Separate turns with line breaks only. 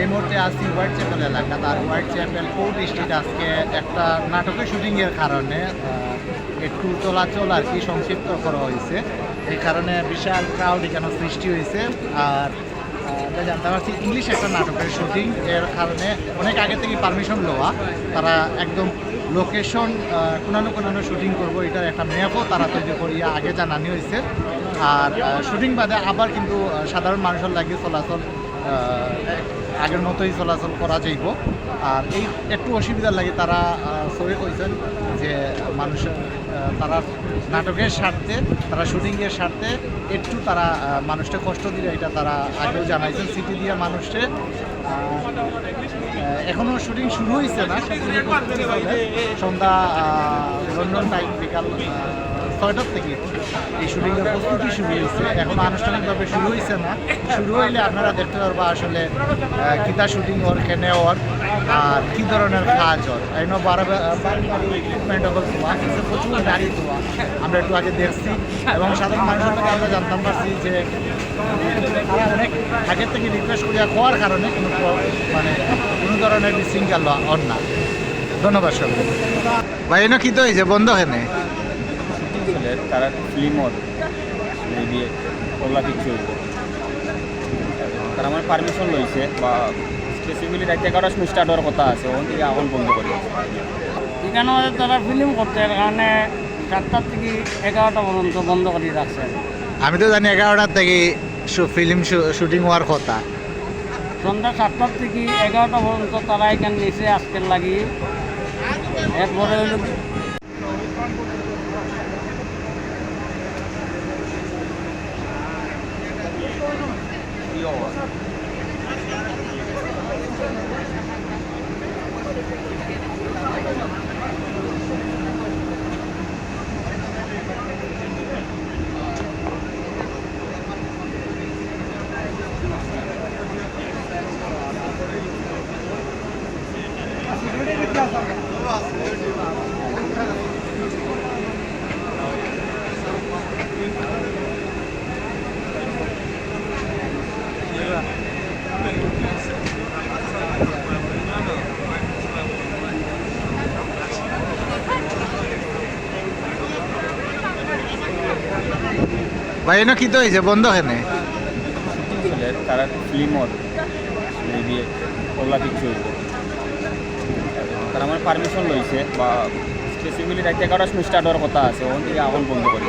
এই মুহূর্তে আছি হোয়াইট চ্যাপেল এলাকা তার হোয়াইট চ্যাপেল কোর্ট স্ট্রিট আজকে একটা নাটকের শুটিংয়ের কারণে একটু চলাচল আর কি সংক্ষিপ্ত করা হয়েছে, এই কারণে বিশাল ক্রাউড এখানে সৃষ্টি হয়েছে। আর জানতে পারছি ইংলিশ একটা নাটকের শুটিং, এর কারণে অনেক আগে থেকে পারমিশন লওয়া তারা একদম লোকেশন কোনানো কোনানো শুটিং করব, এটার একটা ম্যাপও তারা তৈরি করিয়া আগে জানানি হয়েছে। আর শুটিং বাদে আবার কিন্তু সাধারণ মানুষের লাগে চলাচল আগের মতোই চলাচল করা যাইব। আর এই একটু অসুবিধার লাগে তারা সরে কইছেন যে মানুষের তারা নাটকের স্বার্থে তারা শুটিংয়ের স্বার্থে একটু তারা মানুষকে কষ্ট দিলে এটা তারা আগেও জানাইছেন সিটি দিয়ে মানুষকে। এখনও শুটিং শুরু হয়েছে না সন্ধ্যা লন্ডন টাইম বিকাল ছয়টার থেকে এই শুটিংয়ের প্রস্তুতি শুরু হয়েছে। এখন আনুষ্ঠানিকভাবে শুরু হয়েছে না। শুরু হইলে আপনারা দেখতে পারব আসলে কিতা শুটিং ওর কেনে ওর আর কী ধরনের কাজ ওর এনে ইকুইপমেন্ট ধোয়া। কিছু প্রচুর গাড়ি ধোয়া। আমরা একটু আগে দেখছি। এবং সাধারণ মানুষের থেকে আমরা জানতাম পারছি যে অনেক আগের থেকে রিকোয়েস্ট করিয়া হওয়ার কারণে কোনো মানে কোনো ধরনের বিশৃঙ্খল হন না। ধন্যবাদ সব ভাই, এনে কী তো হয়েছে? বন্ধ হেনে
ছেলে তারা ফিল্মর। দিয়ে ওগুলা কিছু হইব তারা আমার পারমিশন লইছে বা স্পেসিফিকলি রাত এগারোটার সময় স্টার্ট হওয়ার কথা আছে ওখান থেকে এখন বন্ধ করি
এখানে তারা ফিল্ম করতে কারণে চারটার থেকে এগারোটা পর্যন্ত বন্ধ করে রাখছে।
আমি তো জানি এগারোটার থেকে ফিল্ম শুটিং হওয়ার কথা।
সন্ধ্যা সাতটার থেকে এগারোটা পর্যন্ত তারা এখানে নিচে আজকের লাগি। এরপরে হইল
ভাই, এনে কী তো হয়েছে? বন্ধ
ছেলে তারা ফিল্মর ওগুলা কিছু হইব তারা আমার পারমিশন লইছে, বা স্পেসিফিকলি রাত এগারোটার সময় স্টার্ট হওয়ার কথা আছে, ওখান থেকে এখন বন্ধ করি